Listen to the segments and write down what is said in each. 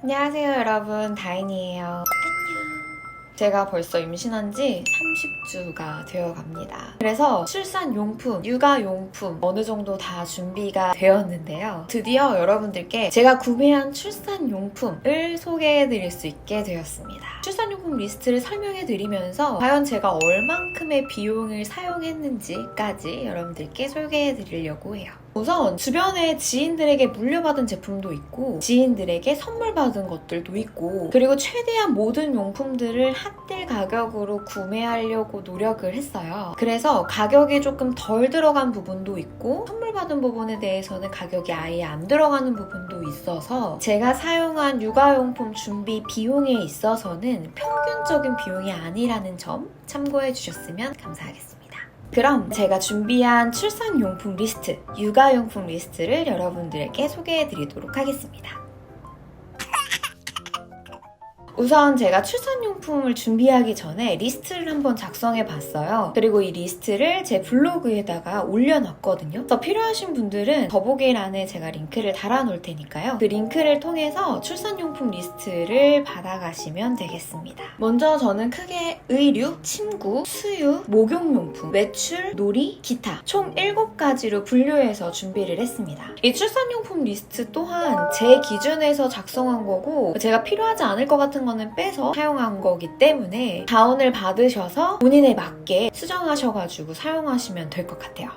안녕하세요 여러분 다인이에요 안녕 제가 벌써 임신한 지 30주가 되어 갑니다. 그래서 출산용품, 육아용품 어느 정도 다 준비가 되었는데요. 드디어 여러분들께 제가 구매한 출산용품을 소개해 드릴 수 있게 되었습니다. 출산용품 리스트를 설명해 드리면서 과연 제가 얼만큼의 비용을 사용했는지까지 여러분들께 소개해 드리려고 해요. 우선 주변에 지인들에게 물려받은 제품도 있고 지인들에게 선물 받은 것들도 있고 그리고 최대한 모든 용품들을 핫딜 가격으로 구매하려고 노력을 했어요. 그래서 가격이 조금 덜 들어간 부분도 있고 선물 받은 부분에 대해서는 가격이 아예 안 들어가는 부분도 있어서 제가 사용한 육아용품 준비 비용에 있어서는 평균적인 비용이 아니라는 점 참고해 주셨으면 감사하겠습니다. 그럼 제가 준비한 출산용품 리스트, 육아용품 리스트를 여러분들에게 소개해 드리도록 하겠습니다. 우선 제가 출산용품을 준비하기 전에 리스트를 한번 작성해 봤어요. 그리고 이 리스트를 제 블로그에다가 올려놨거든요. 그래서 필요하신 분들은 더보기란에 제가 링크를 달아놓을 테니까요. 그 링크를 통해서 출산용품 리스트를 받아가시면 되겠습니다. 먼저 저는 크게 의류, 침구, 수유, 목욕용품, 외출, 놀이, 기타 총 7가지로 분류해서 준비를 했습니다. 이 출산용품 리스트 또한 제 기준에서 작성한 거고 제가 필요하지 않을 것 같은 거는 빼서 사용한 거기 때문에 다운을 받으셔서 본인에 맞게 수정하셔가지고 사용하시면 될 것 같아요.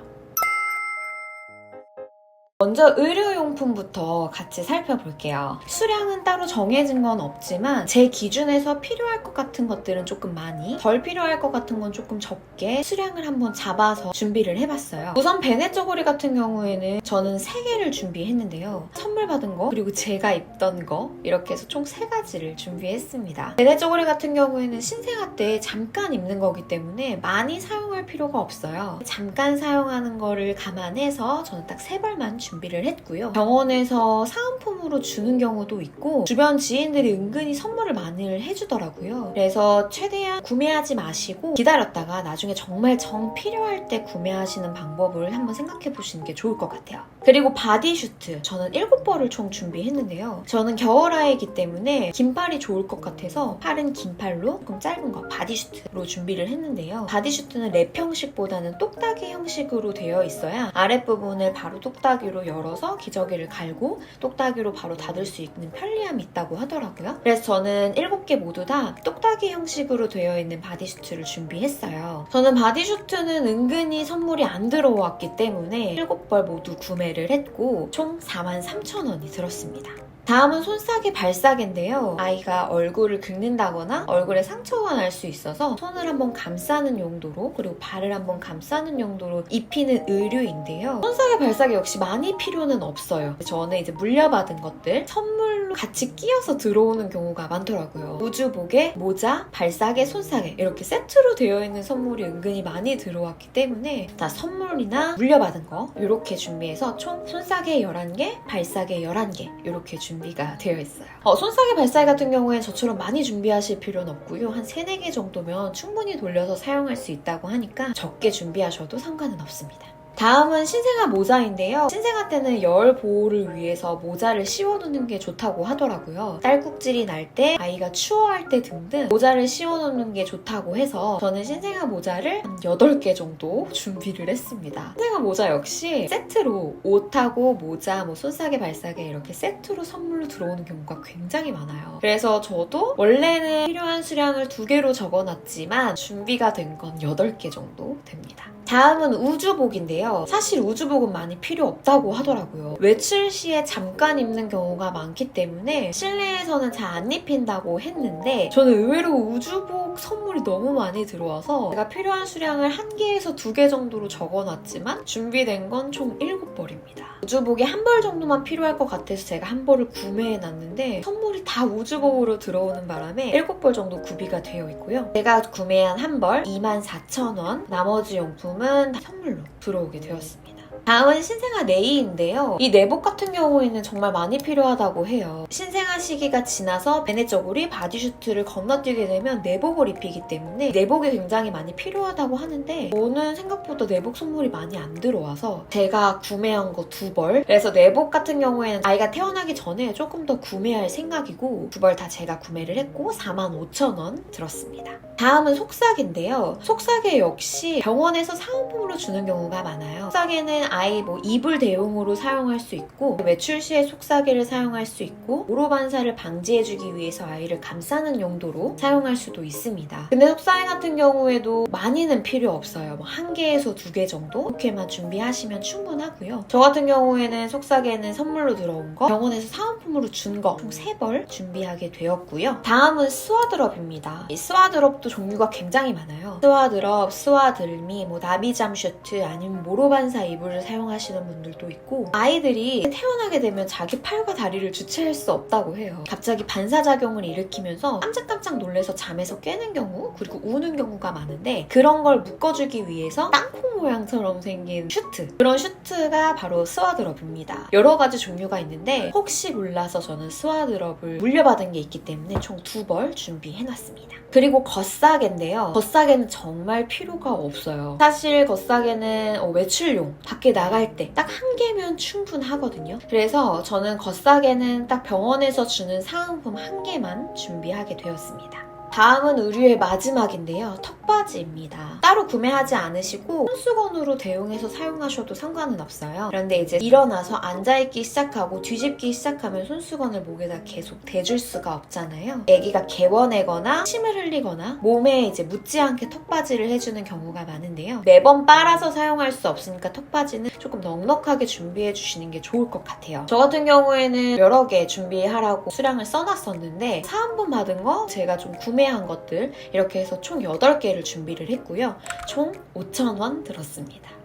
먼저 의료용품부터 같이 살펴볼게요. 수량은 따로 정해진 건 없지만 제 기준에서 필요할 것 같은 것들은 조금 많이, 덜 필요할 것 같은 건 조금 적게 수량을 한번 잡아서 준비를 해봤어요. 우선 베네 쪼고리 같은 경우에는 저는 3개를 준비했는데요. 선물 받은 거, 그리고 제가 입던 거 이렇게 해서 총 3가지를 준비했습니다. 베네 쪼고리 같은 경우에는 신생아 때 잠깐 입는 거기 때문에 많이 사용할 필요가 없어요. 잠깐 사용하는 거를 감안해서 저는 딱 3벌만 준비 를 했고요. 병원에서 사은품으로 주는 경우도 있고 주변 지인들이 은근히 선물을 많이 해주더라고요. 그래서 최대한 구매하지 마시고 기다렸다가 나중에 정말 정 필요할 때 구매하시는 방법을 한번 생각해 보시는 게 좋을 것 같아요. 그리고 바디슈트 저는 7벌을 총 준비했는데요. 저는 겨울아이기 때문에 긴팔이 좋을 것 같아서 팔은 긴팔로 조금 짧은 거 바디슈트로 준비를 했는데요. 바디슈트는 랩 형식보다는 똑딱이 형식으로 되어 있어야 아랫부분을 바로 똑딱이로 열어서 기저귀를 갈고 똑딱이로 바로 닫을 수 있는 편리함이 있다고 하더라고요. 그래서 저는 7개 모두 다 똑딱이 형식으로 되어 있는 바디슈트를 준비했어요. 저는 바디슈트는 은근히 선물이 안 들어왔기 때문에 7벌 모두 구매를 했고 총 43,000원이 들었습니다. 다음은 손싸개 발싸개인데요. 아이가 얼굴을 긁는다거나 얼굴에 상처가 날 수 있어서 손을 한번 감싸는 용도로 그리고 발을 한번 감싸는 용도로 입히는 의류인데요. 손싸개 발싸개 역시 많이 필요는 없어요. 저는 이제 물려받은 것들 선물로 같이 끼어서 들어오는 경우가 많더라고요. 우주복에 모자, 발싸개, 손싸개 이렇게 세트로 되어 있는 선물이 은근히 많이 들어왔기 때문에 다 선물이나 물려받은 거 이렇게 준비해서 총 손싸개 11개, 발싸개 11개 이렇게 준비 가 되어 있어요. 어, 손싸개 발싸개 같은 경우에 저처럼 많이 준비하실 필요는 없고요. 한 3, 4개 정도면 충분히 돌려서 사용할 수 있다고 하니까 적게 준비하셔도 상관은 없습니다. 다음은 신생아 모자인데요. 신생아 때는 열 보호를 위해서 모자를 씌워두는 게 좋다고 하더라고요. 딸꾹질이 날 때, 아이가 추워할 때 등등 모자를 씌워놓는 게 좋다고 해서 저는 신생아 모자를 한 8개 정도 준비를 했습니다. 신생아 모자 역시 세트로 옷하고 모자, 뭐 손싸개, 발싸개 이렇게 세트로 선물로 들어오는 경우가 굉장히 많아요. 그래서 저도 원래는 필요한 수량을 두 개로 적어놨지만 준비가 된 건 8개 정도 됩니다. 다음은 우주복인데요. 사실 우주복은 많이 필요 없다고 하더라고요. 외출 시에 잠깐 입는 경우가 많기 때문에 실내에서는 잘 안 입힌다고 했는데 저는 의외로 우주복 선물이 너무 많이 들어와서 제가 필요한 수량을 한 개에서 두 개 정도로 적어놨지만 준비된 건 총 7벌입니다. 우주복이 한 벌 정도만 필요할 것 같아서 제가 한 벌을 구매해놨는데 선물이 다 우주복으로 들어오는 바람에 7벌 정도 구비가 되어 있고요. 제가 구매한 한 벌 24,000원, 나머지 용품 은다 선물로 들어오게 되었습니다. 다음은 신생아 네이인데요. 이 내복 같은 경우에는 정말 많이 필요하다고 해요. 신생아 시기가 지나서 베네저골이 바디슈트를 건너뛰게 되면 내복을 입히기 때문에 내복이 굉장히 많이 필요하다고 하는데 저는 생각보다 내복 선물이 많이 안 들어와서 제가 구매한 거 두 벌. 그래서 내복 같은 경우에는 아이가 태어나기 전에 조금 더 구매할 생각이고 두 벌 다 제가 구매를 했고 45,000원 들었습니다. 다음은 속삭인데요. 속삭이 역시 병원에서 사은품으로 주는 경우가 많아요. 속삭이는 아이 뭐 이불 대용으로 사용할 수 있고 외출 시에 속삭이를 사용할 수 있고 오로 반사를 방지해주기 위해서 아이를 감싸는 용도로 사용할 수도 있습니다. 근데 속삭이 같은 경우에도 많이는 필요 없어요. 뭐 한 개에서 두 개 정도 이렇게만 준비하시면 충분하고요. 저 같은 경우에는 속삭이는 선물로 들어온 거 병원에서 사은품으로 준 거 총 세 벌 준비하게 되었고요. 다음은 스와드럽입니다. 이 스와드럽도 종류가 굉장히 많아요. 스와드럽, 스와들미, 뭐 나비잠 셔츠 아니면 모로반사 이불 을 사용하시는 분들도 있고 아이들이 태어나게 되면 자기 팔과 다리를 주체할 수 없다고 해요. 갑자기 반사작용을 일으키면서 깜짝깜짝 놀래서 잠에서 깨는 경우 그리고 우는 경우가 많은데 그런 걸 묶어주기 위해서 땅콩 모양처럼 생긴 슈트 그런 슈트가 바로 스와드럽입니다. 여러 가지 종류가 있는데 혹시 몰라서 저는 스와드럽을 물려받은 게 있기 때문에 총 두 벌 준비해놨습니다. 그리고 겉싸개인데요. 겉싸개는 정말 필요가 없어요. 사실 겉싸개는 어, 외출용 밖에 나갈 때 딱 한 개면 충분하거든요. 그래서 저는 겉싸개는 딱 병원에서 주는 사은품 한 개만 준비하게 되었습니다. 다음은 의류의 마지막인데요. 턱바지입니다. 따로 구매하지 않으시고 손수건으로 대용해서 사용하셔도 상관은 없어요. 그런데 이제 일어나서 앉아있기 시작하고 뒤집기 시작하면 손수건을 목에다 계속 대줄 수가 없잖아요. 아기가 개원하거나 침을 흘리거나 몸에 이제 묻지 않게 턱바지를 해주는 경우가 많은데요. 매번 빨아서 사용할 수 없으니까 턱바지는 조금 넉넉하게 준비해 주시는 게 좋을 것 같아요. 저 같은 경우에는 여러 개 준비하라고 수량을 써놨었는데 사은품 받은 거 제가 좀 구매 한 것들 이렇게 해서 총 8개를 준비를 했고요. 총 5,000원 들었습니다.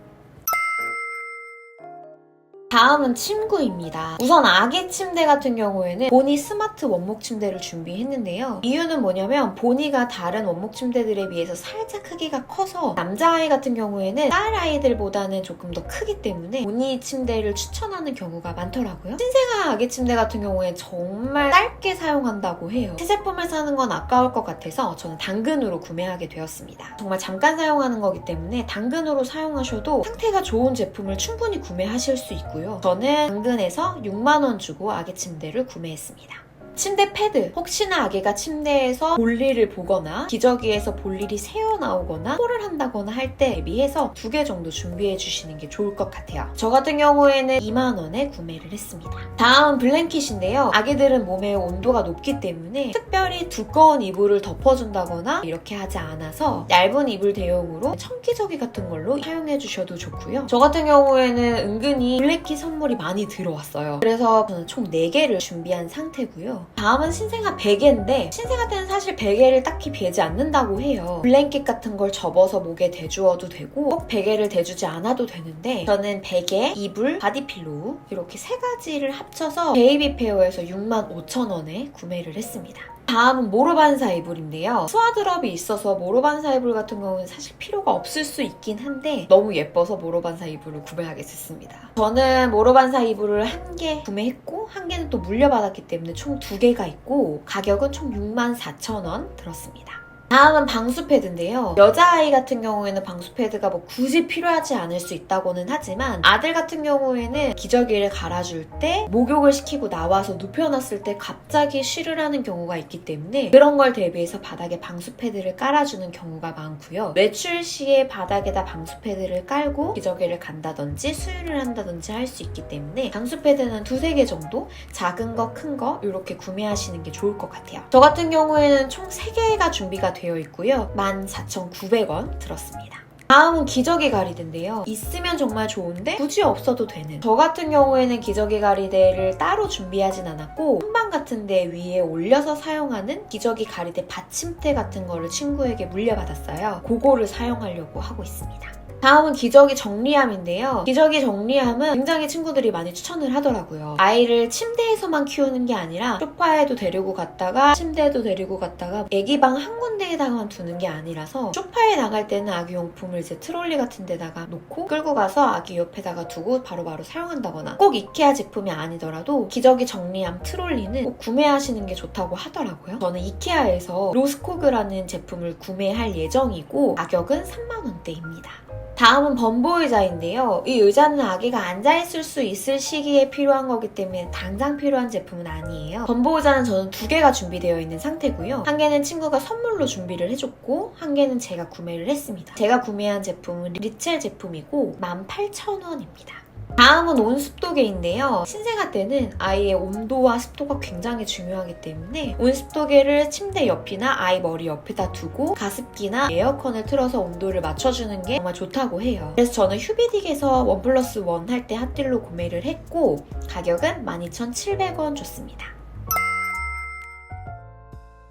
다음은 침구입니다. 우선 아기 침대 같은 경우에는 보니 스마트 원목 침대를 준비했는데요. 이유는 뭐냐면 보니가 다른 원목 침대들에 비해서 살짝 크기가 커서 남자아이 같은 경우에는 딸 아이들보다는 조금 더 크기 때문에 보니 침대를 추천하는 경우가 많더라고요. 신생아 아기 침대 같은 경우에 정말 짧게 사용한다고 해요. 새 제품을 사는 건 아까울 것 같아서 저는 당근으로 구매하게 되었습니다. 정말 잠깐 사용하는 거기 때문에 당근으로 사용하셔도 상태가 좋은 제품을 충분히 구매하실 수 있고 요. 저는 당근에서 6만원 주고 아기 침대를 구매했습니다. 침대 패드. 혹시나 아기가 침대에서 볼일을 보거나 기저귀에서 볼일이 새어 나오거나 토를 한다거나 할 때 대비해서 두 개 정도 준비해 주시는 게 좋을 것 같아요. 저 같은 경우에는 2만원에 구매를 했습니다. 다음 블랭킷인데요. 아기들은 몸의 온도가 높기 때문에 특별히 두꺼운 이불을 덮어준다거나 이렇게 하지 않아서 얇은 이불 대용으로 청기저귀 같은 걸로 사용해 주셔도 좋고요. 저 같은 경우에는 은근히 블랭킷 선물이 많이 들어왔어요. 그래서 저는 총 4개를 준비한 상태고요. 다음은 신생아 베개인데 신생아 때는 사실 베개를 딱히 베지 않는다고 해요. 블랭킷 같은 걸 접어서 목에 대주어도 되고 꼭 베개를 대주지 않아도 되는데 저는 베개, 이불, 바디필로우 이렇게 세 가지를 합쳐서 베이비 페어에서 65,000원에 구매를 했습니다. 다음은 모로반사 이불인데요. 스와드럽이 있어서 모로반사 이불 같은 경우는 사실 필요가 없을 수 있긴 한데 너무 예뻐서 모로반사 이불을 구매하게 됐습니다. 저는 모로반사 이불을 한 개 구매했고 한 개는 또 물려받았기 때문에 총 두 개가 있고 가격은 총 64,000원 들었습니다. 다음은 방수 패드인데요. 여자아이 같은 경우에는 방수 패드가 뭐 굳이 필요하지 않을 수 있다고는 하지만 아들 같은 경우에는 기저귀를 갈아줄 때 목욕을 시키고 나와서 눕혀놨을 때 갑자기 쉬를 하는 경우가 있기 때문에 그런 걸 대비해서 바닥에 방수 패드를 깔아주는 경우가 많고요. 외출 시에 바닥에다 방수 패드를 깔고 기저귀를 간다든지 수유를 한다든지 할 수 있기 때문에 방수 패드는 두세 개 정도 작은 거, 큰 거 이렇게 구매하시는 게 좋을 것 같아요. 저 같은 경우에는 총 3개가 준비가 되어 있고요. 14,900원 들었습니다. 다음은 기저귀 가리대인데요. 있으면 정말 좋은데 굳이 없어도 되는. 저 같은 경우에는 기저귀 가리대를 따로 준비하진 않았고 선반 같은 데 위에 올려서 사용하는 기저귀 가리대 받침대 같은 거를 친구에게 물려받았어요. 그거를 사용하려고 하고 있습니다. 다음은 기저귀 정리함인데요. 기저귀 정리함은 굉장히 친구들이 많이 추천을 하더라고요. 아이를 침대에서만 키우는 게 아니라 소파에도 데리고 갔다가 침대에도 데리고 갔다가 아기 방 한 군데에다가만 두는 게 아니라서 소파에 나갈 때는 아기 용품을 이제 트롤리 같은 데다가 놓고 끌고 가서 아기 옆에다가 두고 바로 바로 사용한다거나 꼭 이케아 제품이 아니더라도 기저귀 정리함 트롤리는 꼭 구매하시는 게 좋다고 하더라고요. 저는 이케아에서 로스코그라는 제품을 구매할 예정이고 가격은 3만 원대입니다. 다음은 범보 의자인데요. 이 의자는 아기가 앉아있을 수 있을 시기에 필요한 거기 때문에 당장 필요한 제품은 아니에요. 범보 의자는 저는 두 개가 준비되어 있는 상태고요. 한 개는 친구가 선물로 준비를 해줬고 한 개는 제가 구매를 했습니다. 제가 구매한 제품은 리첼 제품이고 18,000원입니다. 다음은 온습도계인데요. 신생아 때는 아이의 온도와 습도가 굉장히 중요하기 때문에 온습도계를 침대 옆이나 아이 머리 옆에다 두고 가습기나 에어컨을 틀어서 온도를 맞춰주는 게 정말 좋다고 해요. 그래서 저는 휴비딕에서 원 플러스 원 할 때 핫딜로 구매를 했고 가격은 12,700원 줬습니다.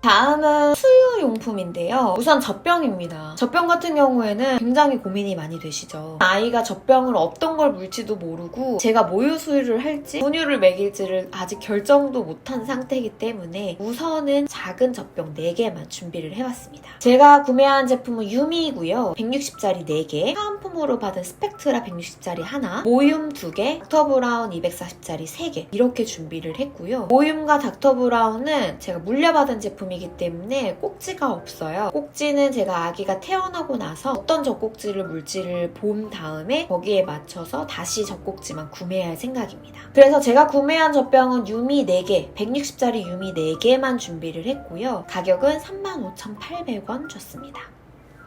다음은 수유용품인데요. 우선 젖병입니다. 젖병 같은 경우에는 굉장히 고민이 많이 되시죠. 아이가 젖병을 어떤 걸 물지도 모르고 제가 모유 수유를 할지 분유를 먹일지를 아직 결정도 못한 상태이기 때문에 우선은 작은 젖병 4개만 준비를 해왔습니다. 제가 구매한 제품은 유미이고요. 160짜리 4개, 사은품으로 받은 스펙트라 160짜리 하나, 모윰 2개, 닥터브라운 240짜리 3개 이렇게 준비를 했고요. 모윰과 닥터브라운은 제가 물려받은 제품이 기 때문에 꼭지가 없어요. 꼭지는 제가 아기가 태어나고 나서 어떤 젖꼭지를 물지를 본 다음에 거기에 맞춰서 다시 젖꼭지만 구매할 생각입니다. 그래서 제가 구매한 젖병은 유미 4개, 160짜리 유미 4개만 준비를 했고요. 가격은 35,800원 줬습니다.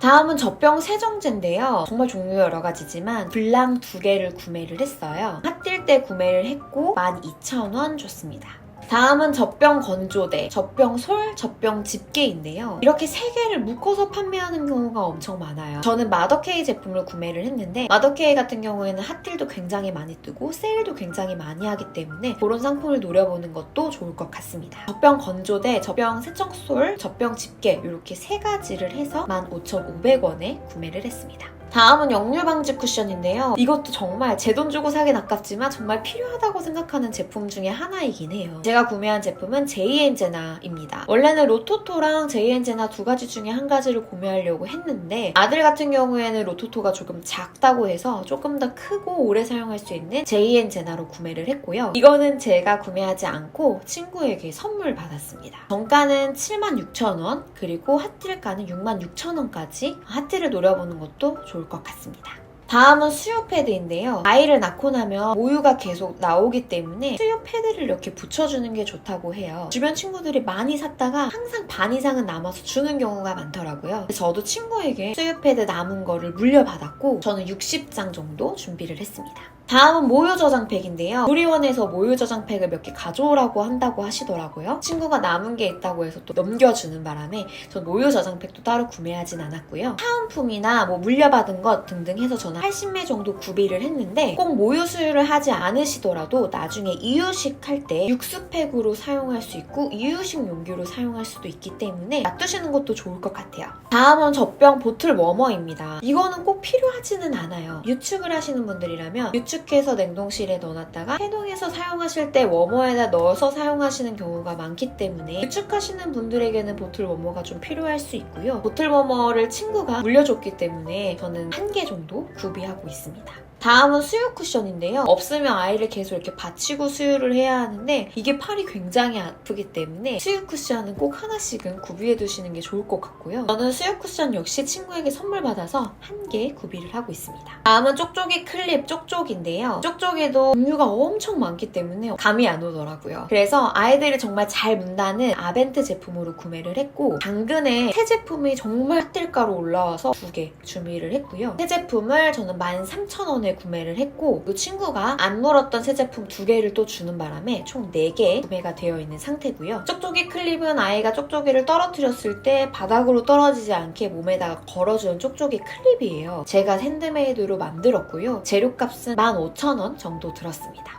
다음은 젖병 세정제인데요. 정말 종류 여러 가지지만 블랑 두 개를 구매를 했어요. 핫딜 때 구매를 했고 12,000원 줬습니다. 다음은 젖병 건조대, 젖병 솔, 젖병 집게인데요. 이렇게 세 개를 묶어서 판매하는 경우가 엄청 많아요. 저는 마더케이 제품을 구매를 했는데 마더케이 같은 경우에는 핫딜도 굉장히 많이 뜨고 세일도 굉장히 많이 하기 때문에 그런 상품을 노려보는 것도 좋을 것 같습니다. 젖병 건조대, 젖병 세척솔, 젖병 집게 이렇게 세 가지를 해서 15,500원에 구매를 했습니다. 다음은 역류 방지 쿠션인데요. 이것도 정말 제 돈 주고 사긴 아깝지만 정말 필요하다고 생각하는 제품 중에 하나이긴 해요. 제가 구매한 제품은 제이엔제나입니다. 원래는 로토토랑 제이엔제나 두 가지 중에 한 가지를 구매하려고 했는데 아들 같은 경우에는 로토토가 조금 작다고 해서 조금 더 크고 오래 사용할 수 있는 제이엔제나로 구매를 했고요. 이거는 제가 구매하지 않고 친구에게 선물 받았습니다. 정가는 76,000원 그리고 핫딜가는 66,000원까지 핫딜을 노려보는 것도 좋을 것 같습니다. 다음은 수유 패드인데요. 아이를 낳고 나면 모유가 계속 나오기 때문에 수유 패드를 이렇게 붙여주는 게 좋다고 해요. 주변 친구들이 많이 샀다가 항상 반 이상은 남아서 주는 경우가 많더라고요. 저도 친구에게 수유 패드 남은 거를 물려받았고 저는 60장 정도 준비를 했습니다. 다음은 모유 저장팩인데요. 조리원에서 모유 저장팩을 몇 개 가져오라고 한다고 하시더라고요. 친구가 남은 게 있다고 해서 또 넘겨주는 바람에 전 모유 저장팩도 따로 구매하진 않았고요. 사은품이나 뭐 물려받은 것 등등 해서 저는 80매 정도 구비를 했는데 꼭 모유 수유를 하지 않으시더라도 나중에 이유식 할 때 육수팩으로 사용할 수 있고 이유식 용기로 사용할 수도 있기 때문에 놔두시는 것도 좋을 것 같아요. 다음은 젖병 보틀 워머입니다. 이거는 꼭 필요하지는 않아요. 유축을 하시는 분들이라면 유축 해서 냉동실에 넣어놨다가 해동해서 사용하실 때 워머에다 넣어서 사용하시는 경우가 많기 때문에 유축하시는 분들에게는 보틀 워머가 좀 필요할 수 있고요. 보틀 워머를 친구가 물려줬기 때문에 저는 한 개 정도 구비하고 있습니다. 다음은 수유 쿠션인데요. 없으면 아이를 계속 이렇게 받치고 수유를 해야 하는데 이게 팔이 굉장히 아프기 때문에 수유 쿠션은 꼭 하나씩은 구비해 두시는 게 좋을 것 같고요. 저는 수유 쿠션 역시 친구에게 선물 받아서 한 개 구비를 하고 있습니다. 다음은 쪽쪽이 클립 쪽쪽인데요. 쪽쪽이도 종류가 엄청 많기 때문에 감이 안 오더라고요. 그래서 아이들이 정말 잘 문다는 아벤트 제품으로 구매를 했고 당근에 새 제품이 정말 핫딜가로 올라와서 두 개 준비를 했고요. 새 제품을 저는 13,000원에 구매를 했고 그 친구가 안 물었던 새 제품 두 개를 또 주는 바람에 총 4개 구매가 되어 있는 상태고요. 쪽쪽이 클립은 아이가 쪽쪽이를 떨어뜨렸을 때 바닥으로 떨어지지 않게 몸에다가 걸어주는 쪽쪽이 클립이에요. 제가 핸드메이드로 만들었고요. 재료값은 15,000원 정도 들었습니다.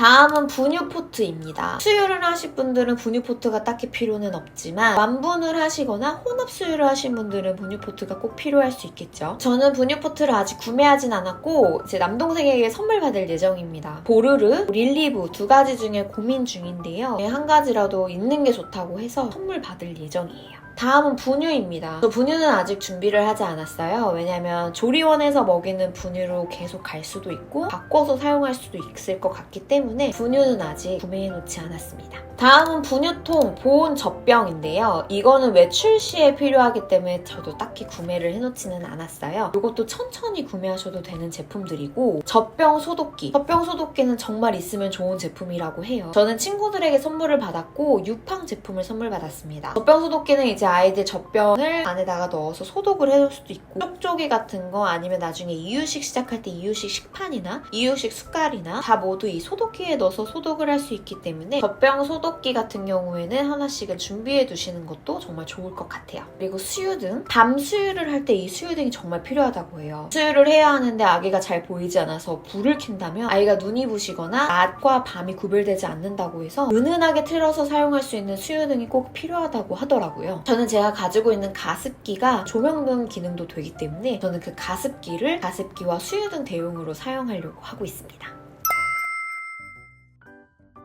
다음은 분유포트입니다. 수유를 하실 분들은 분유포트가 딱히 필요는 없지만 완분을 하시거나 혼합 수유를 하신 분들은 분유포트가 꼭 필요할 수 있겠죠. 저는 분유포트를 아직 구매하진 않았고 제 남동생에게 선물 받을 예정입니다. 보르르, 릴리브 두 가지 중에 고민 중인데요. 네, 한 가지라도 있는 게 좋다고 해서 선물 받을 예정이에요. 다음은 분유입니다. 저 분유는 아직 준비를 하지 않았어요. 왜냐면 조리원에서 먹이는 분유로 계속 갈 수도 있고 바꿔서 사용할 수도 있을 것 같기 때문에 분유는 아직 구매해 놓지 않았습니다. 다음은 분유통 보온 젖병인데요. 이거는 외출 시에 필요하기 때문에 저도 딱히 구매를 해놓지는 않았어요. 이것도 천천히 구매하셔도 되는 제품들이고 젖병 소독기. 젖병 소독기는 정말 있으면 좋은 제품이라고 해요. 저는 친구들에게 선물을 받았고 유팡 제품을 선물 받았습니다. 젖병 소독기는 이제 아이들 젖병을 안에다가 넣어서 소독을 해줄 수도 있고 쪽쪽이 같은 거 아니면 나중에 이유식 시작할 때 이유식 식판이나 이유식 숟갈이나 다 모두 이 소독기에 넣어서 소독을 할 수 있기 때문에 젖병 소독 기 같은 경우에는 하나씩은 준비해 두시는 것도 정말 좋을 것 같아요. 그리고 수유등 밤 수유를 할 때 이 수유등이 정말 필요하다고 해요. 수유를 해야 하는데 아기가 잘 보이지 않아서 불을 켠다면 아이가 눈이 부시거나 낮과 밤이 구별되지 않는다고 해서 은은하게 틀어서 사용할 수 있는 수유등이 꼭 필요하다고 하더라고요. 저는 제가 가지고 있는 가습기가 조명등 기능도 되기 때문에 저는 그 가습기를 가습기와 수유등 대용으로 사용하려고 하고 있습니다.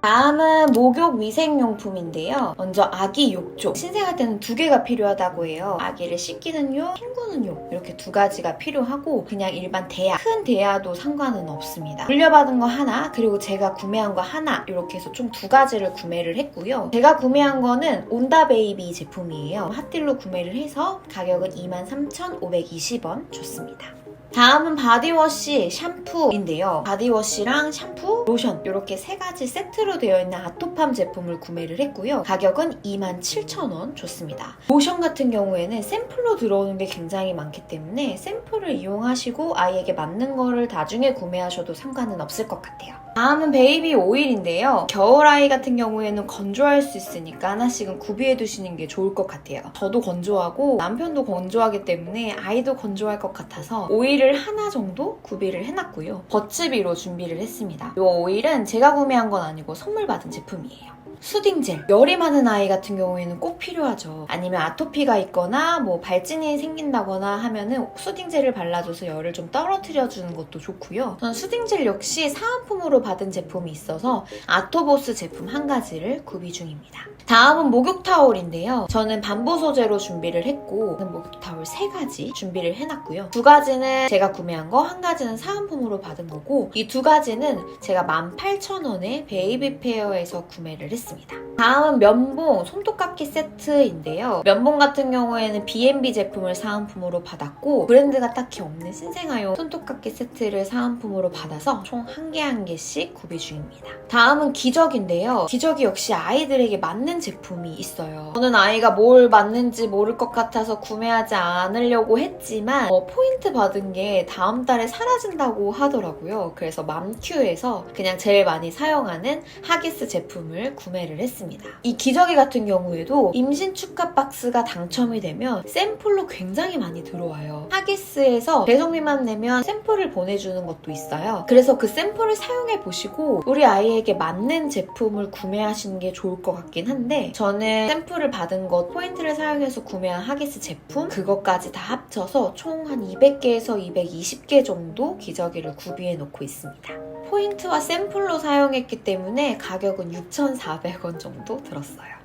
다음은 목욕 위생용품인데요. 먼저 아기 욕조. 신생아 때는 두 개가 필요하다고 해요. 아기를 씻기는 용, 헹구는 용. 이렇게 두 가지가 필요하고 그냥 일반 대야, 큰 대야도 상관은 없습니다. 물려받은 거 하나, 그리고 제가 구매한 거 하나 이렇게 해서 총 두 가지를 구매를 했고요. 제가 구매한 거는 온다베이비 제품이에요. 핫딜로 구매를 해서 가격은 23,520원 줬습니다. 다음은 바디워시, 샴푸인데요. 바디워시랑 샴푸, 로션 이렇게 세 가지 세트로 되어 있는 아토팜 제품을 구매를 했고요. 가격은 27,000원 줬습니다. 로션 같은 경우에는 샘플로 들어오는 게 굉장히 많기 때문에 샘플을 이용하시고 아이에게 맞는 거를 나중에 구매하셔도 상관은 없을 것 같아요. 다음은 베이비 오일인데요. 겨울아이 같은 경우에는 건조할 수 있으니까 하나씩은 구비해 두시는 게 좋을 것 같아요. 저도 건조하고 남편도 건조하기 때문에 아이도 건조할 것 같아서 오일을 하나 정도 구비를 해놨고요. 버츠비로 준비를 했습니다. 이 오일은 제가 구매한 건 아니고 선물 받은 제품이에요. 수딩젤. 열이 많은 아이 같은 경우에는 꼭 필요하죠. 아니면 아토피가 있거나 뭐 발진이 생긴다거나 하면은 수딩젤을 발라줘서 열을 좀 떨어뜨려 주는 것도 좋고요. 저는 수딩젤 역시 사은품으로 받은 제품이 있어서 아토보스 제품 한 가지를 구비 중입니다. 다음은 목욕 타올인데요. 저는 반보 소재로 준비를 했고 목욕 타올 세 가지 준비를 해놨고요. 두 가지는 제가 구매한 거, 한 가지는 사은품으로 받은 거고 이 두 가지는 제가 18,000원에 베이비 페어에서 구매를 했 습니다. 다음은 면봉 손톱깎이 세트인데요. 면봉 같은 경우에는 B&B 제품을 사은품으로 받았고 브랜드가 딱히 없는 신생아용 손톱깎이 세트를 사은품으로 받아서 총 한 개한 개씩 구비 중입니다. 다음은 기저귀인데요. 기저귀 역시 아이들에게 맞는 제품이 있어요. 저는 아이가 뭘 맞는지 모를 것 같아서 구매하지 않으려고 했지만 어, 포인트 받은 게 다음 달에 사라진다고 하더라고요. 그래서 맘큐에서 그냥 제일 많이 사용하는 하기스 제품을 구매 를 했습니다. 이 기저귀 같은 경우에도 임신 축하 박스가 당첨이 되면 샘플로 굉장히 많이 들어와요. 하기스에서 배송비만 내면 샘플을 보내주는 것도 있어요. 그래서 그 샘플을 사용해 보시고 우리 아이에게 맞는 제품을 구매하시는 게 좋을 것 같긴 한데 저는 샘플을 받은 것 포인트를 사용해서 구매한 하기스 제품 그것까지 다 합쳐서 총 한 200개에서 220개 정도 기저귀를 구비해 놓고 있습니다. 포인트와 샘플로 사용했기 때문에 가격은 6,400원 정도 들었어요.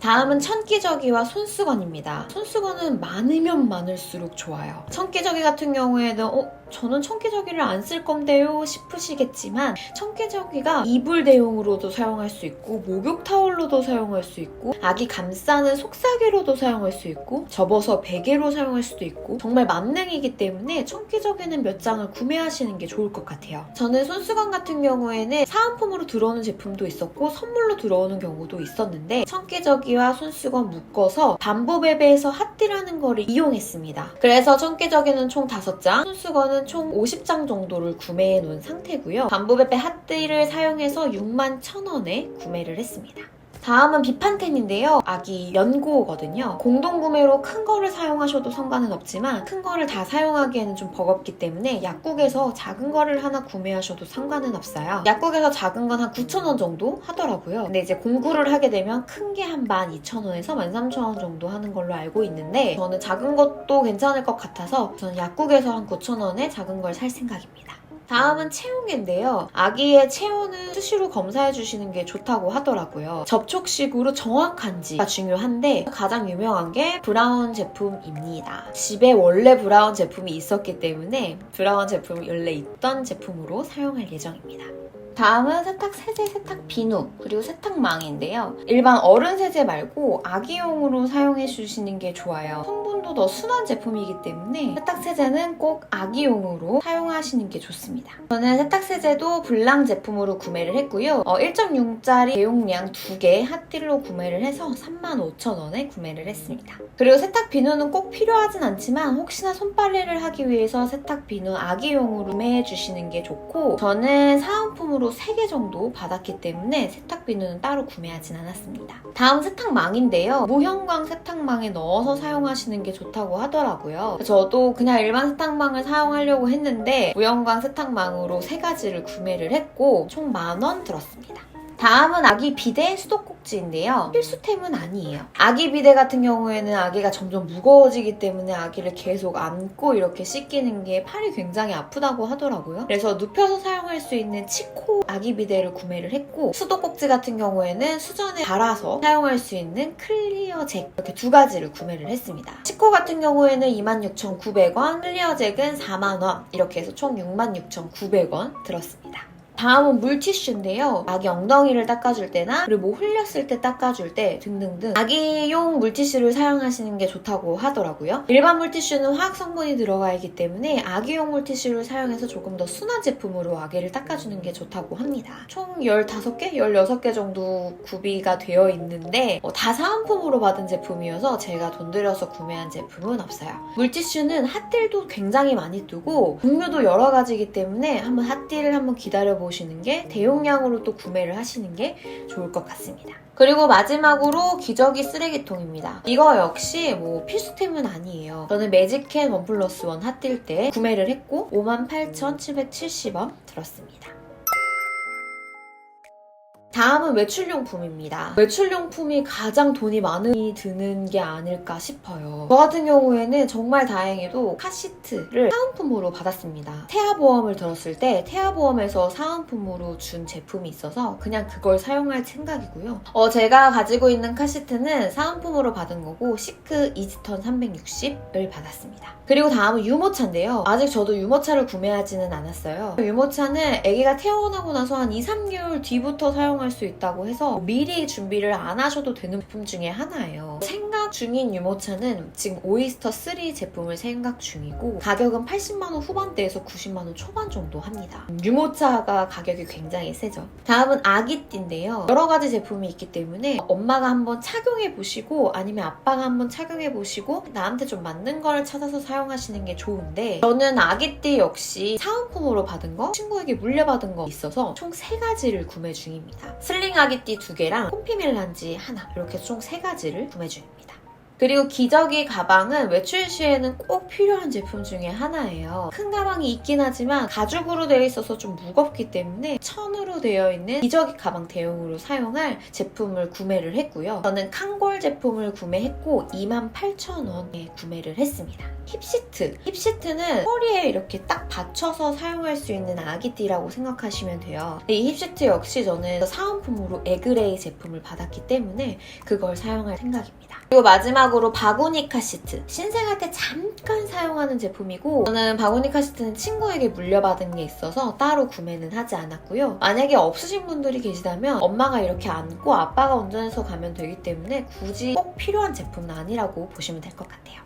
다음은 천기저귀와 손수건입니다. 손수건은 많으면 많을수록 좋아요. 천기저귀 같은 경우에는 어? 저는 천기저귀를 안 쓸 건데요 싶으시겠지만 천기저귀가 이불 대용으로도 사용할 수 있고 목욕 타올로도 사용할 수 있고 아기 감싸는 속삭이로도 사용할 수 있고 접어서 베개로 사용할 수도 있고 정말 만능이기 때문에 천기저귀는 몇 장을 구매하시는 게 좋을 것 같아요. 저는 손수건 같은 경우에는 사은품으로 들어오는 제품도 있었고 선물로 들어오는 경우도 있었는데 천기저귀와 손수건 묶어서 반보베베에서 핫디라는 거를 이용했습니다. 그래서 천기저귀는 총 5장, 손수건은 총 50장 정도를 구매해 놓은 상태고요. 반보베베 핫디를 사용해서 6만 1,000원에 구매를 했습니다. 다음은 비판텐인데요. 아기 연고거든요. 공동구매로 큰 거를 사용하셔도 상관은 없지만 큰 거를 다 사용하기에는 좀 버겁기 때문에 약국에서 작은 거를 하나 구매하셔도 상관은 없어요. 약국에서 작은 건 한 9,000원 정도 하더라고요. 근데 이제 공구를 하게 되면 큰 게 한 12,000원에서 13,000원 정도 하는 걸로 알고 있는데 저는 작은 것도 괜찮을 것 같아서 저는 약국에서 한 9,000원에 작은 걸 살 생각입니다. 다음은 체온계인데요. 아기의 체온은 수시로 검사해 주시는 게 좋다고 하더라고요. 접촉식으로 정확한지가 중요한데 가장 유명한 게 브라운 제품입니다. 집에 원래 브라운 제품이 있었기 때문에 브라운 제품이 원래 있던 제품으로 사용할 예정입니다. 다음은 세탁 세제, 세탁 비누, 그리고 세탁망인데요. 일반 어른 세제 말고 아기용으로 사용해 주시는 게 좋아요. 성분도 더 순한 제품이기 때문에 세탁 세제는 꼭 아기용으로 사용하시는 게 좋습니다. 저는 세탁 세제도 블랑 제품으로 구매를 했고요. 어, 1.6짜리 대용량 2개 핫딜로 구매를 해서 35,000원에 구매를 했습니다. 그리고 세탁 비누는 꼭 필요하진 않지만 혹시나 손빨래를 하기 위해서 세탁 비누 아기용으로 구매해 주시는 게 좋고 저는 사은품으로 3개 정도 받았기 때문에 세탁 비누는 따로 구매하진 않았습니다. 다음 세탁망인데요. 무형광 세탁망에 넣어서 사용하시는 게 좋다고 하더라고요. 저도 그냥 일반 세탁망을 사용하려고 했는데 무형광 세탁망으로 3가지를 구매를 했고 총 만 원 들었습니다. 다음은 아기 비데 수도꼭지인데요. 필수템은 아니에요. 아기 비데 같은 경우에는 아기가 점점 무거워지기 때문에 아기를 계속 안고 이렇게 씻기는 게 팔이 굉장히 아프다고 하더라고요. 그래서 눕혀서 사용할 수 있는 치코 아기 비데를 구매를 했고 수도꼭지 같은 경우에는 수전에 달아서 사용할 수 있는 클리어 잭 이렇게 두 가지를 구매를 했습니다. 치코 같은 경우에는 26,900원, 클리어 잭은 4만원 이렇게 해서 총 66,900원 들었습니다. 다음은 물티슈인데요. 아기 엉덩이를 닦아줄 때나 그리고 뭐 흘렸을 때 닦아줄 때 등등등 아기용 물티슈를 사용하시는 게 좋다고 하더라고요. 일반 물티슈는 화학 성분이 들어가 있기 때문에 아기용 물티슈를 사용해서 조금 더 순한 제품으로 아기를 닦아주는 게 좋다고 합니다. 총 15개, 16개 정도 구비가 되어 있는데 어, 다 사은품으로 받은 제품이어서 제가 돈 들여서 구매한 제품은 없어요. 물티슈는 핫딜도 굉장히 많이 뜨고 종류도 여러 가지이기 때문에 한번 핫딜을 한번 기다려 보시 는 게 대용량으로 또 구매를 하시는 게 좋을 것 같습니다. 그리고 마지막으로 기저귀 쓰레기통입니다. 이거 역시 뭐 필수템은 아니에요. 저는 매직캔 원 플러스 원 핫딜 때 구매를 했고 58,770원 들었습니다. 다음은 외출용품입니다. 외출용품이 가장 돈이 많이 드는 게 아닐까 싶어요. 저 같은 경우에는 정말 다행히도 카시트를 사은품으로 받았습니다. 태아보험을 들었을 때 태아보험에서 사은품으로 준 제품이 있어서 그냥 그걸 사용할 생각이고요. 어, 제가 가지고 있는 카시트는 사은품으로 받은 거고 시크 이지턴 360을 받았습니다. 그리고 다음은 유모차인데요. 아직 저도 유모차를 구매하지는 않았어요. 유모차는 아기가 태어나고 나서 한 2, 3개월 뒤부터 사용 할 수 있다고 해서 미리 준비를 안 하셔도 되는 제품 중에 하나예요. 생각 중인 유모차는 지금 오이스터 3 제품을 생각 중이고 가격은 80만원 후반대에서 90만원 초반 정도 합니다. 유모차가 가격이 굉장히 세죠. 다음은 아기띠인데요. 여러 가지 제품이 있기 때문에 엄마가 한번 착용해 보시고 아니면 아빠가 한번 착용해 보시고 나한테 좀 맞는 걸 찾아서 사용하시는 게 좋은데 저는 아기띠 역시 사은품으로 받은 거 친구에게 물려받은 거 있어서 총세 가지를 구매 중입니다. 슬링 아기띠 두 개랑 콤피멜란지 하나 이렇게 총 세 가지를 구매 중입니다. 그리고 기저귀 가방은 외출 시에는 꼭 필요한 제품 중에 하나예요. 큰 가방이 있긴 하지만 가죽으로 되어 있어서 좀 무겁기 때문에 천으로 되어 있는 기저귀 가방 대용으로 사용할 제품을 구매를 했고요. 저는 칸골 제품을 구매했고 28,000원에 구매를 했습니다. 힙시트. 힙시트는 허리에 이렇게 딱 받쳐서 사용할 수 있는 아기띠라고 생각하시면 돼요. 이 힙시트 역시 저는 사은품으로 에그레이 제품을 받았기 때문에 그걸 사용할 생각입니다. 그리고 마지막 으로 바구니카 시트. 신생할 때 잠깐 사용하는 제품이고 저는 바구니카 시트는 친구에게 물려받은 게 있어서 따로 구매는 하지 않았고요. 만약에 없으신 분들이 계시다면 엄마가 이렇게 안고 아빠가 운전해서 가면 되기 때문에 굳이 꼭 필요한 제품은 아니라고 보시면 될 것 같아요.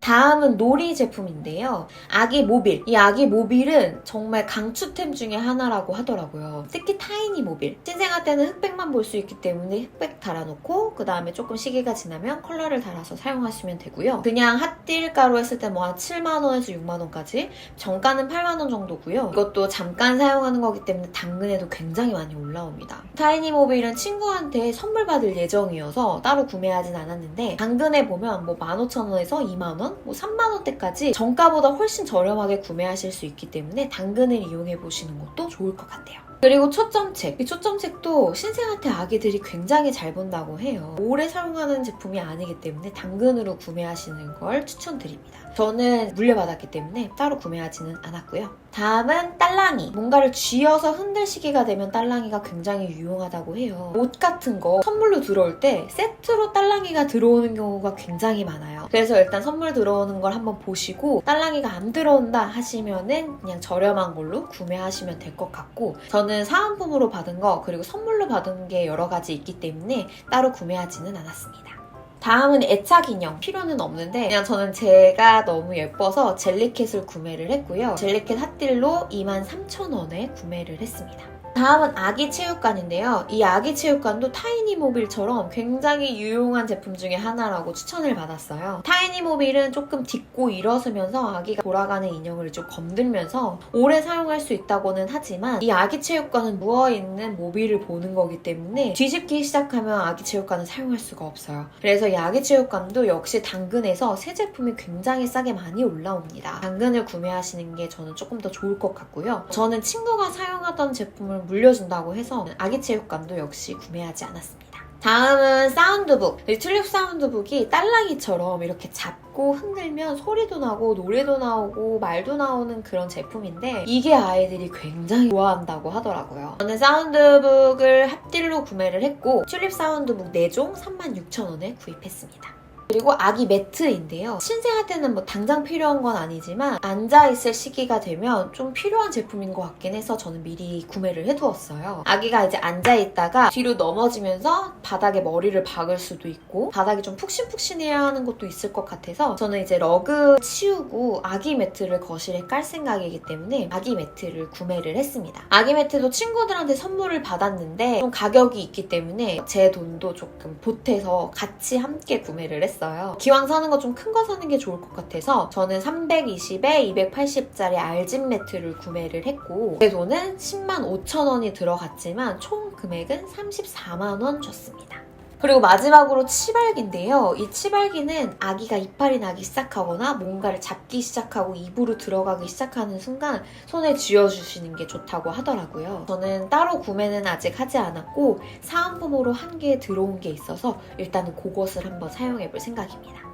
다음은 놀이 제품인데요. 아기 모빌. 이 아기 모빌은 정말 강추템 중에 하나라고 하더라고요. 특히 타이니 모빌. 신생아 때는 흑백만 볼 수 있기 때문에 흑백 달아놓고 그 다음에 조금 시기가 지나면 컬러를 달아서 사용하시면 되고요. 그냥 핫딜가로 했을 때 뭐 한 7만원에서 6만원까지 정가는 8만원 정도고요. 이것도 잠깐 사용하는 거기 때문에 당근에도 굉장히 많이 올라옵니다. 타이니 모빌은 친구한테 선물 받을 예정이어서 따로 구매하진 않았는데 당근에 보면 뭐 15,000원에서 2만원, 뭐 3만원대까지 정가보다 훨씬 저렴하게 구매하실 수 있기 때문에 당근을 이용해 보시는 것도 좋을 것 같아요. 그리고 초점책. 이 초점책도 신생한테 아기들이 굉장히 잘 본다고 해요. 오래 사용하는 제품이 아니기 때문에 당근으로 구매하시는 걸 추천드립니다. 저는 물려받았기 때문에 따로 구매하지는 않았고요. 다음은 딸랑이. 뭔가를 쥐어서 흔들 시기가 되면 딸랑이가 굉장히 유용하다고 해요. 옷 같은 거 선물로 들어올 때 세트로 딸랑이가 들어오는 경우가 굉장히 많아요. 그래서 일단 선물 들어오는 걸 한번 보시고 딸랑이가 안 들어온다 하시면은 그냥 저렴한 걸로 구매하시면 될 것 같고 저는 사은품으로 받은 거 그리고 선물로 받은 게 여러 가지 있기 때문에 따로 구매하지는 않았습니다. 다음은 애착 인형 필요는 없는데 그냥 저는 제가 너무 예뻐서 젤리캣을 구매를 했고요. 젤리캣 핫딜로 23,000원에 구매를 했습니다. 다음은 아기 체육관인데요. 이 아기 체육관도 타이니 모빌처럼 굉장히 유용한 제품 중에 하나라고 추천을 받았어요. 타이니 모빌은 조금 딛고 일어서면서 아기가 돌아가는 인형을 좀 건들면서 오래 사용할 수 있다고는 하지만 이 아기 체육관은 누워있는 모빌을 보는 거기 때문에 뒤집기 시작하면 아기 체육관은 사용할 수가 없어요. 그래서 이 아기 체육관도 역시 당근에서 새 제품이 굉장히 싸게 많이 올라옵니다. 당근을 구매하시는 게 저는 조금 더 좋을 것 같고요. 저는 친구가 사용하던 제품을 물려준다고 해서 아기 체육관도 역시 구매하지 않았습니다. 다음은 사운드북. 이 튤립 사운드북이 딸랑이처럼 이렇게 잡고 흔들면 소리도 나고 노래도 나오고 말도 나오는 그런 제품인데 이게 아이들이 굉장히 좋아한다고 하더라고요. 저는 사운드북을 합딜로 구매를 했고 튤립 사운드북 4종 36,000원에 구입했습니다. 그리고 아기 매트인데요. 신생아 때는 뭐 당장 필요한 건 아니지만 앉아있을 시기가 되면 좀 필요한 제품인 것 같긴 해서 저는 미리 구매를 해두었어요. 아기가 이제 앉아있다가 뒤로 넘어지면서 바닥에 머리를 박을 수도 있고 바닥이 좀 푹신푹신해야 하는 것도 있을 것 같아서 저는 이제 러그 치우고 아기 매트를 거실에 깔 생각이기 때문에 아기 매트를 구매를 했습니다. 아기 매트도 친구들한테 선물을 받았는데 좀 가격이 있기 때문에 제 돈도 조금 보태서 같이 함께 구매를 했어요. 기왕 사는 거 좀 큰 거 사는 게 좋을 것 같아서 저는 320에 280짜리 알진 매트를 구매를 했고 제 돈은 10만 5천 원이 들어갔지만 총 금액은 34만 원 줬습니다. 그리고 마지막으로 치발기인데요. 이 치발기는 아기가 이빨이 나기 시작하거나 뭔가를 잡기 시작하고 입으로 들어가기 시작하는 순간 손에 쥐어주시는 게 좋다고 하더라고요. 저는 따로 구매는 아직 하지 않았고 사은품으로 한 개 들어온 게 있어서 일단은 그것을 한번 사용해 볼 생각입니다.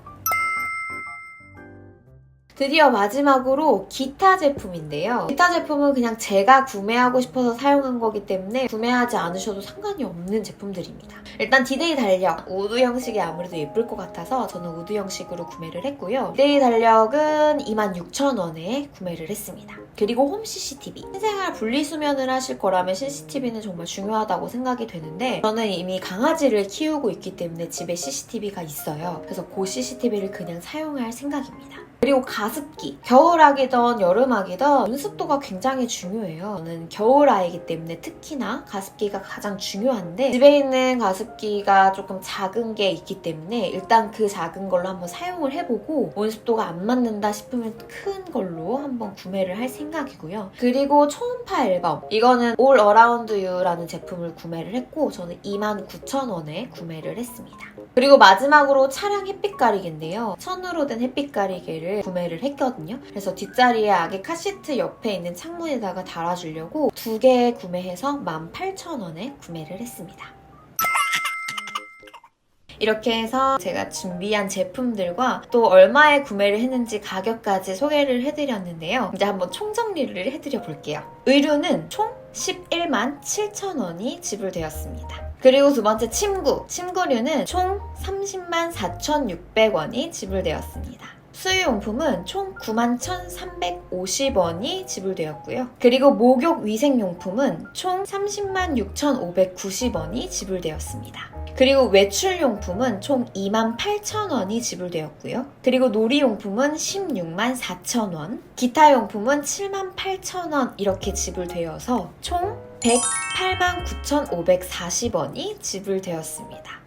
드디어 마지막으로 기타 제품인데요. 기타 제품은 그냥 제가 구매하고 싶어서 사용한 거기 때문에 구매하지 않으셔도 상관이 없는 제품들입니다. 일단 디데이 달력, 우드 형식이 아무래도 예쁠 것 같아서 저는 우드 형식으로 구매를 했고요. 디데이 달력은 26,000원에 구매를 했습니다. 그리고 홈 CCTV. 신생아 분리수면을 하실 거라면 CCTV는 정말 중요하다고 생각이 되는데 저는 이미 강아지를 키우고 있기 때문에 집에 CCTV가 있어요. 그래서 그 CCTV를 그냥 사용할 생각입니다. 그리고 가습기. 겨울아기든 여름아기든 온습도가 굉장히 중요해요. 저는 겨울아이기 때문에 특히나 가습기가 가장 중요한데 집에 있는 가습기가 조금 작은 게 있기 때문에 일단 그 작은 걸로 한번 사용을 해보고 온습도가 안 맞는다 싶으면 큰 걸로 한번 구매를 할 생각 이고요. 그리고 초음파 앨범. 이거는 All Around You라는 제품을 구매를 했고 저는 29,000원에 구매를 했습니다. 그리고 마지막으로 차량 햇빛 가리개인데요. 천으로 된 햇빛 가리개를 구매를 했거든요. 그래서 뒷자리에 아기 카시트 옆에 있는 창문에다가 달아주려고 두 개 구매해서 18,000원에 구매를 했습니다. 이렇게 해서 제가 준비한 제품들과 또 얼마에 구매를 했는지 가격까지 소개를 해드렸는데요. 이제 한번 총정리를 해드려 볼게요. 의류는 총 11만 7천 원이 지불되었습니다. 그리고 두 번째 침구. 침구류는 총 30만 4,600원이 지불되었습니다. 수유용품은 총 91,350원이 지불되었고요. 그리고 목욕 위생용품은 총 30만 6,590원이 지불되었습니다. 그리고 외출용품은 총 2만 8천 원이 지불되었고요. 그리고 놀이용품은 16만 4천 원, 기타용품은 7만 8천 원 이렇게 지불되어서 총 108만 9,540원이 지불되었습니다.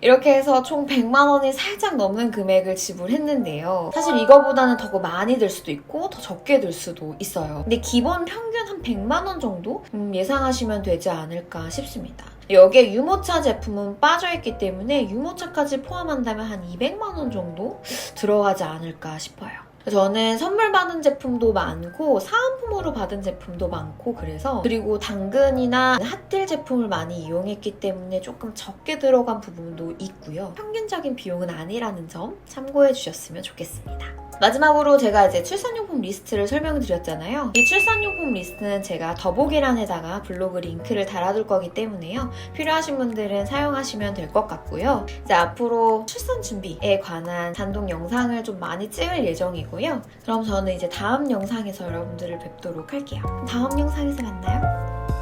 이렇게 해서 총 100만 원이 살짝 넘는 금액을 지불했는데요. 사실 이거보다는 더 많이 들 수도 있고 더 적게 들 수도 있어요. 근데 기본 평균 한 100만 원 정도 음, 예상하시면 되지 않을까 싶습니다. 여기에 유모차 제품은 빠져있기 때문에 유모차까지 포함한다면 한 200만 원 정도 들어가지 않을까 싶어요. 저는 선물 받은 제품도 많고 사은품으로 받은 제품도 많고 그래서 그리고 당근이나 핫딜 제품을 많이 이용했기 때문에 조금 적게 들어간 부분도 있고요. 평균적인 비용은 아니라는 점 참고해 주셨으면 좋겠습니다. 마지막으로 제가 이제 출산용품 리스트를 설명을 드렸잖아요. 이 출산용품 리스트는 제가 더보기란에다가 블로그 링크를 달아둘 거기 때문에요. 필요하신 분들은 사용하시면 될 것 같고요. 이제 앞으로 출산 준비에 관한 단독 영상을 좀 많이 찍을 예정이고요. 그럼 저는 이제 다음 영상에서 여러분들을 뵙도록 할게요. 다음 영상에서 만나요.